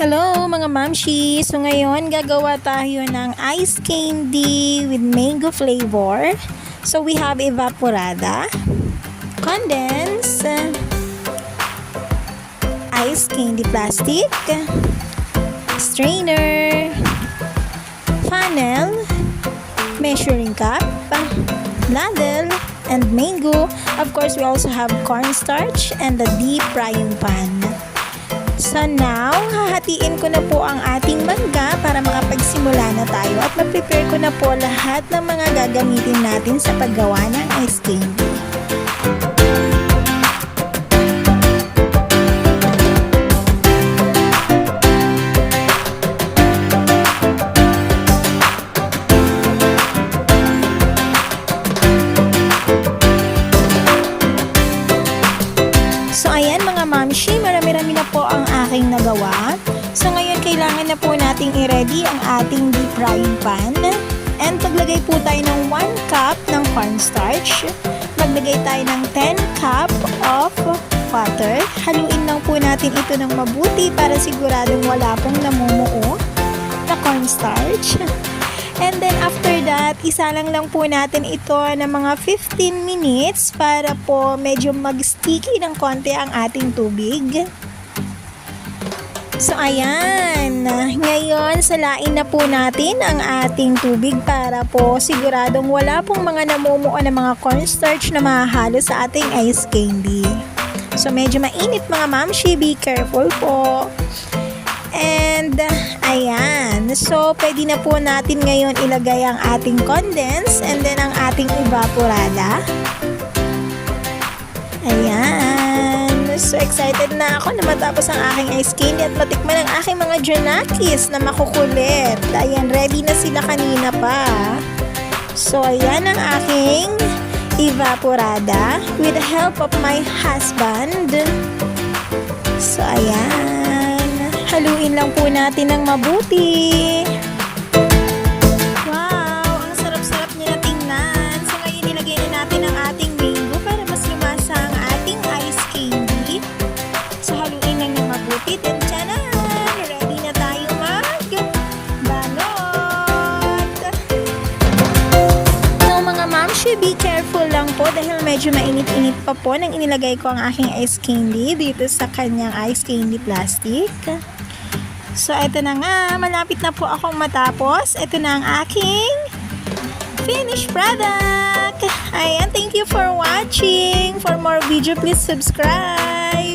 Hello mga mamshi! So ngayon gagawa tayo ng ice candy with mango flavor. So we have evaporada, condense, ice candy plastic, strainer, funnel, measuring cup, ladle, and mango. Of course, we also have cornstarch and the deep frying pan. So now, hahatiin ko na po ang ating mangga para makapagsimula na tayo at mag-prepare ko na po lahat ng mga gagamitin natin sa paggawa ng ice candy. So ayan mga mamshi, marami-rami na po ang aking nagawa. So ngayon kailangan na po nating i-ready ang ating deep frying pan. And maglagay po tayo ng 1 cup ng cornstarch. Maglagay tayo ng 10 cup of water. Haluin lang po natin ito ng mabuti para siguradong wala pong namumuo na cornstarch. And then after that, isa lang lang po natin ito ng mga 15 minutes para po medyo mag-sticky ng konti ang ating tubig. So ayan, ngayon salain na po natin ang ating tubig para po siguradong wala pong mga namumuo na mga cornstarch na mahahalo sa ating ice candy. So medyo mainit mga mamshi, be careful po. And ayan, so pwede na po natin ngayon ilagay ang ating condense and then ang ating evaporada. Ayan, excited na ako na matapos ang aking ice candy at matikman ang aking mga Janakis na makukulit. Ayan, ready na sila kanina pa. So ayan ang aking evaporada with the help of my husband. So ayan. Haluin lang po natin ng mabuti. Mamshi, be careful lang po dahil medyo mainit-init pa po nang inilagay ko ang aking ice candy dito sa kanyang ice candy plastic. So, eto na nga. Malapit na po akong matapos. Ito na ang aking finished product. Ayan, thank you for watching. For more video, please subscribe.